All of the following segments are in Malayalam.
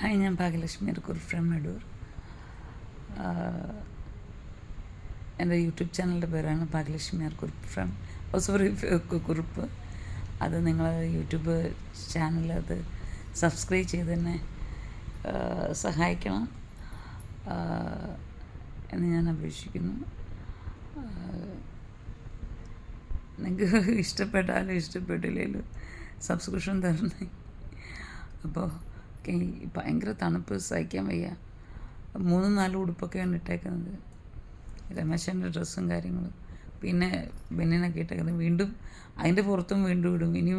ഹായ് ഞാൻ ഭാഗ്യലക്ഷ്മി ഒരു ഫ്രം അടൂർ എന്റെ യൂട്യൂബ് ചാനലിന്റെ പേരാണ് ഭാഗ്യലക്ഷ്മി കുറുപ്പ് ഫ്രം സോറി കുറിപ്പ്. അത് നിങ്ങൾ യൂട്യൂബ് ചാനൽ അത് സബ്സ്ക്രൈബ് ചെയ്ത് തന്നെ സഹായിക്കണം എന്ന് ഞാൻ അപേക്ഷിക്കുന്നു. നിങ്ങൾക്ക് ഇഷ്ടപ്പെട്ടാലും ഇഷ്ടപ്പെട്ടില്ലെങ്കിലും സബ്സ്ക്രിപ്ഷൻ തരണേ. അപ്പോൾ ഭയങ്കര തണുപ്പ് സഹിക്കാൻ വയ്യ. മൂന്ന് നാല് ഉടുപ്പൊക്കെയാണ് ഇട്ടേക്കുന്നത്. രമേശന്റെ ഡ്രസ്സും കാര്യങ്ങളും. പിന്നെ ബെന്നിനൊക്കെ ഇട്ടേക്കുന്നത്. വീണ്ടും അതിന്റെ പുറത്തും വീണ്ടും ഇടും. ഇനി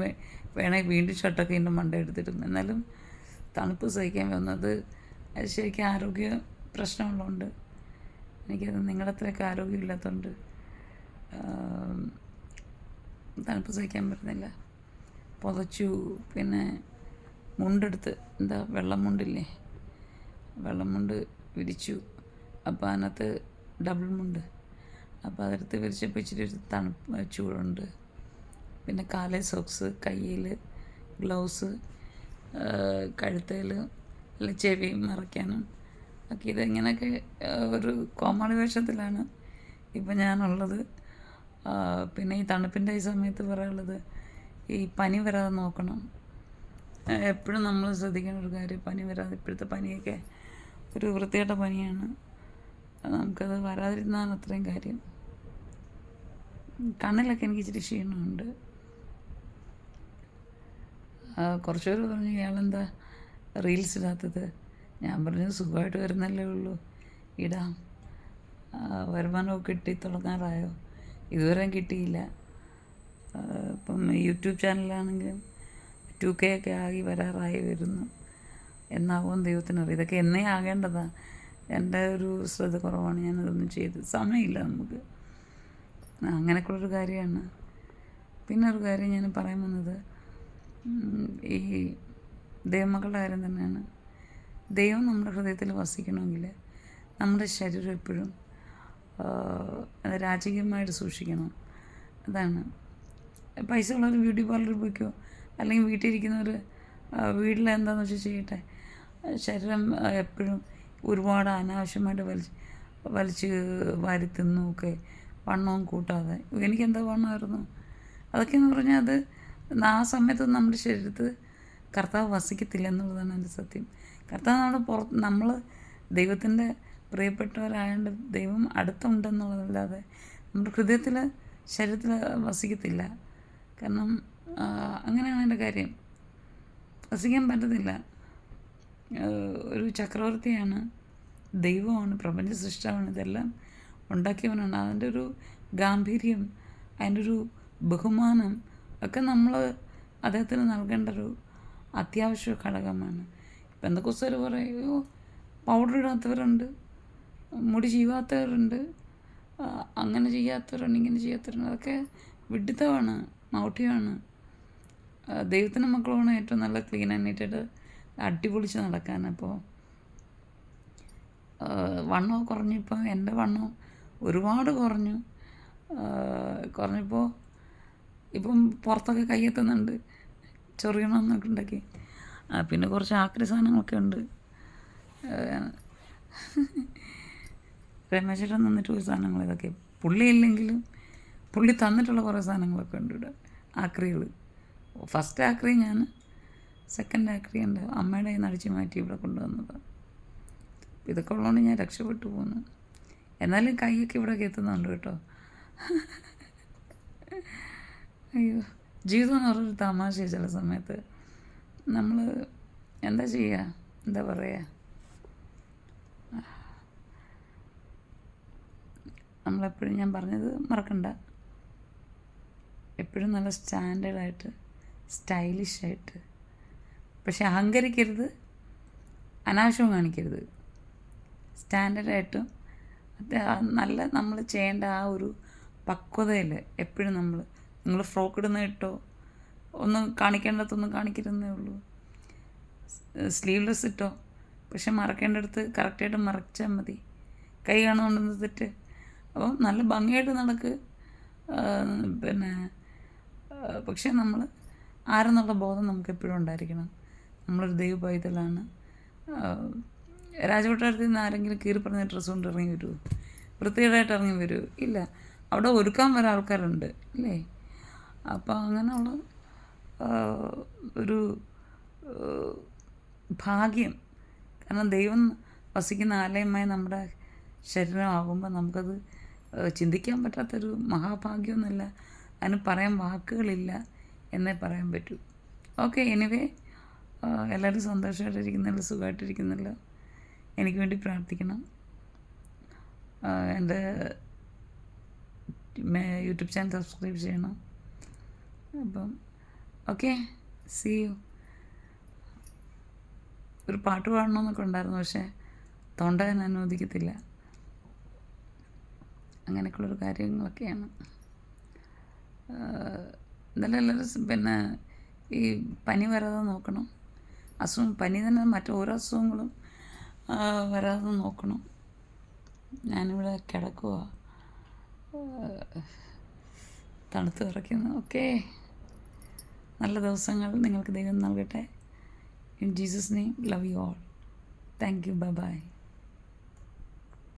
വേണമെങ്കിൽ വീണ്ടും ഷർട്ടൊക്കെ എന്റെ മണ്ട എടുത്തിടും. എന്നാലും തണുപ്പ് സഹിക്കാൻ വന്നത് ശരിക്കും ആരോഗ്യ പ്രശ്നമുള്ളതുകൊണ്ട് എനിക്കത് നിങ്ങളത്രയൊക്കെ ആരോഗ്യമില്ലാത്തതുകൊണ്ട് തണുപ്പ് സഹിക്കാൻ പറ്റുന്നില്ല. പുതച്ചു പിന്നെ മുണ്ടെടുത്ത് എന്താ വെള്ളം മുണ്ടില്ലേ വെള്ളം മുണ്ട് വിരിച്ചു. അപ്പോൾ അതിനകത്ത് ഡബിൾ മുണ്ട്. അപ്പോൾ അതെടുത്ത് വിരിച്ചപ്പോൾ ഇച്ചിരി ഒരു തണുപ്പ് ചൂടുണ്ട്. പിന്നെ കാലിൽ സോക്സ് കയ്യിൽ ഗ്ലൗസ് കഴുത്തേൽ അല്ല ചെവി മറയ്ക്കാനും ഒക്കെ. ഇതെങ്ങനെയൊക്കെ ഒരു കോമാളി വേഷത്തിലാണ് ഇപ്പം ഞാനുള്ളത്. പിന്നെ ഈ തണുപ്പിന്റെ ഈ സമയത്ത് പറയാനുള്ളത് ഈ പനി വരാതെ നോക്കണം. എപ്പോഴും നമ്മൾ ശ്രദ്ധിക്കേണ്ട ഒരു കാര്യം പനി വരാതെ ഇപ്പോഴത്തെ പനിയൊക്കെ ഒരു വൃത്തികെട്ട പനിയാണ്. നമുക്കത് വരാതിരുന്നാണ് അത്രയും കാര്യം. കണ്ണിലൊക്കെ എനിക്ക് ഇച്ചിരി ക്ഷീണമുണ്ട്. കുറച്ച് പേര് പറഞ്ഞു ഇയാളെന്താ റീൽസ് ഇടാത്തത്? ഞാൻ പറഞ്ഞു സുഖമായിട്ട് വരുന്നല്ലേ ഉള്ളൂ. ഇടാം. വരുമാനമൊക്കെ കിട്ടി തുടങ്ങാറായോ? ഇതുവരെയും കിട്ടിയില്ല. ഇപ്പം യൂട്യൂബ് ചാനലാണെങ്കിലും ടു കെ ഒക്കെ ആകി വരാറായി വരുന്നു. എന്നാവും ദൈവത്തിനറിയാം. ഇതൊക്കെ എന്നേ ആകേണ്ടതാ. എന്റെ ഒരു ശ്രദ്ധ കുറവാണ് ഞാനതൊന്നും ചെയ്ത്. സമയമില്ല നമുക്ക്. അങ്ങനെയൊക്കെയുള്ളൊരു കാര്യമാണ്. പിന്നെ ഒരു കാര്യം ഞാൻ പറയാൻ വന്നത് ഈ ദൈവമക്കളുടെ കാര്യം തന്നെയാണ്. ദൈവം നമ്മുടെ ഹൃദയത്തിൽ വസിക്കണമെങ്കിൽ നമ്മുടെ ശരീരം എപ്പോഴും രാജകീയമായിട്ട് സൂക്ഷിക്കണം. അതാണ്. പൈസ ഉള്ളവർ ബ്യൂട്ടി പാർലറിൽ പോയിക്കോ? അല്ലെങ്കിൽ വീട്ടിലിരിക്കുന്നവർ വീട്ടിൽ എന്താണെന്ന് വെച്ചാൽ ചെയ്യട്ടെ. ശരീരം എപ്പോഴും ഒരുപാട് അനാവശ്യമായിട്ട് വലിച്ച് വലിച്ച് വാരി തിന്നുമൊക്കെ വണ്ണവും കൂട്ടാതെ. എനിക്കെന്താ വണ്ണമായിരുന്നു? അതൊക്കെയെന്ന് പറഞ്ഞാൽ അത് ആ സമയത്ത് നമ്മുടെ ശരീരത്ത് കർത്താവ് വസിക്കത്തില്ല എന്നുള്ളതാണ് എന്റെ സത്യം. കർത്താവ് നമ്മുടെ പുറത്ത് നമ്മൾ ദൈവത്തിന്റെ പ്രിയപ്പെട്ടവരായതുകൊണ്ട് ദൈവം അടുത്തുണ്ടെന്നുള്ളതല്ലാതെ നമ്മുടെ ഹൃദയത്തിൽ ശരീരത്തിൽ വസിക്കത്തില്ല. കാരണം അങ്ങനെയാണ് എന്റെ കാര്യം. വസിക്കാൻ പറ്റത്തില്ല. ഒരു ചക്രവർത്തിയാണ് ദൈവമാണ് പ്രപഞ്ച സൃഷ്ടാവാണ് ഇതെല്ലാം ഉണ്ടാക്കിയവനാണ്. അതിന്റെ ഒരു ഗാംഭീര്യം അതിന്റെ ഒരു ബഹുമാനം ഒക്കെ നമ്മൾ അദ്ദേഹത്തിന് നൽകേണ്ട ഒരു അത്യാവശ്യ ഘടകമാണ്. ഇപ്പം എന്തൊക്കെ പറയോ പൗഡർ ഇടാത്തവരുണ്ട് മുടി ചെയ്യാത്തവരുണ്ട് അങ്ങനെ ചെയ്യാത്തവരുണ്ട് ഇങ്ങനെ ചെയ്യാത്തവരുണ്ട് അതൊക്കെ വിഡിത്തമാണ് മൗഢ്യമാണ്. ദൈവത്തിന്റെ മക്കളാണ് ഏറ്റവും നല്ല ക്ലീൻ ആൻഡ് നീറ്റായിട്ട് അടിപൊളിച്ച് നടക്കാൻ അപ്പോൾ വണ്ണം കുറഞ്ഞിപ്പോൾ എന്റെ വണ്ണം ഒരുപാട് കുറഞ്ഞു. കുറഞ്ഞപ്പോൾ ഇപ്പം പുറത്തൊക്കെ കയ്യെത്തുന്നുണ്ട് ചൊറിയണമെന്നൊക്കെ ഉണ്ടാക്കി പിന്നെ കുറച്ച് ആക്രി സാധനങ്ങളൊക്കെ ഉണ്ട്. രമേശേട്ടൻ തന്നിട്ട് ഒരു സാധനങ്ങൾ ഇതൊക്കെ. പുള്ളി ഇല്ലെങ്കിലും പുള്ളി തന്നിട്ടുള്ള കുറേ സാധനങ്ങളൊക്കെ ഉണ്ട് ഇവിടെ. ആക്രികൾ ഫസ്റ്റ് ആക്രി ഞാൻ സെക്കൻഡ് ആക്രി ഉണ്ട് അമ്മയുടെ കയ്യിൽ നിന്ന് മാറ്റി ഇവിടെ കൊണ്ടുവന്നത്. ഇതൊക്കെ ഉള്ളതുകൊണ്ട് ഞാൻ രക്ഷപ്പെട്ടു പോകുന്നു എന്നാലും കൈയൊക്കെ ഇവിടെയൊക്കെ എത്തുന്നുണ്ട് കേട്ടോ. അയ്യോ ജീവിതം എന്ന് പറഞ്ഞൊരു തമാശ ചില സമയത്ത്. നമ്മൾ എന്താ ചെയ്യുക എന്താ പറയുക നമ്മളെപ്പോഴും ഞാൻ പറഞ്ഞത് മറക്കണ്ട. എപ്പോഴും നല്ല സ്റ്റാൻഡേർഡായിട്ട് സ്റ്റൈലിഷായിട്ട് പക്ഷെ അഹങ്കരിക്കരുത് അനാവശ്യവും കാണിക്കരുത്. സ്റ്റാൻഡേർഡായിട്ടും നല്ല നമ്മൾ ചെയ്യേണ്ട ആ ഒരു പക്വതയിൽ എപ്പോഴും നമ്മൾ നിങ്ങൾ ഫ്രോക്ക് ഇടുന്ന ഇട്ടോ ഒന്നും കാണിക്കേണ്ടതൊന്നും കാണിക്കരുതെന്നേ ഉള്ളൂ. സ്ലീവ്ലെസ് ഇട്ടോ പക്ഷെ മറക്കേണ്ടടുത്ത് കറക്റ്റായിട്ട് മറച്ചാൽ മതി. കൈ കാണുന്നുണ്ടെന്ന് തെറ്റ് അപ്പോൾ നല്ല ഭംഗിയായിട്ട് നടക്ക്. പിന്നെ പക്ഷേ നമ്മൾ ആരെന്നുള്ള ബോധം നമുക്ക് എപ്പോഴും ഉണ്ടായിരിക്കണം. നമ്മളൊരു ദൈവ പൈതലാണ് രാജകൊട്ടാരത്തിൽ നിന്ന് ആരെങ്കിലും കീറി പറഞ്ഞ ഡ്രസ്സ് കൊണ്ട് ഇറങ്ങി വരുമോ വൃത്തികേടായിട്ട് ഇറങ്ങി വരുമോ ഇല്ല. അവിടെ ഒരുക്കാൻ വരെ ആൾക്കാരുണ്ട്. അല്ലേ അപ്പോൾ അങ്ങനെയുള്ള ഒരു ഭാഗ്യം. കാരണം ദൈവം വസിക്കുന്ന ആലയമായി നമ്മുടെ ശരീരമാകുമ്പോൾ നമുക്കത് ചിന്തിക്കാൻ പറ്റാത്തൊരു മഹാഭാഗ്യമൊന്നുമില്ല അതിന് പറയാൻ വാക്കുകളില്ല. എന്നേ പറയാൻ പറ്റൂ. ഓക്കെ എനിവേ എല്ലാവരും സന്തോഷമായിട്ടിരിക്കുന്നല്ലോ സുഖമായിട്ടിരിക്കുന്നല്ലോ. എനിക്ക് വേണ്ടി പ്രാർത്ഥിക്കണം. എന്റെ യൂട്യൂബ് ചാനൽ സബ്സ്ക്രൈബ് ചെയ്യണം. അപ്പം ഓക്കെ സി യു ഒരു പാട്ട് പാടണമെന്നൊക്കെ ഉണ്ടായിരുന്നു പക്ഷേ തൊണ്ട ഞാൻ അനുവദിക്കത്തില്ല. അങ്ങനെയൊക്കെയുള്ളൊരു കാര്യങ്ങളൊക്കെയാണ്. എന്നാലും എല്ലാവരും പിന്നെ ഈ പനി വരാതെ നോക്കണം. അസുഖം പനി തന്നെ മറ്റോരോ അസുഖങ്ങളും വരാതെ നോക്കണം. ഞാനിവിടെ കിടക്കുക തണുത്ത് വിറയ്ക്കുന്നു ഓക്കെ. നല്ല ദിവസങ്ങൾ നിങ്ങൾക്ക് ദൈവം നൽകട്ടെ. In Jesus name love you all thank you bye bye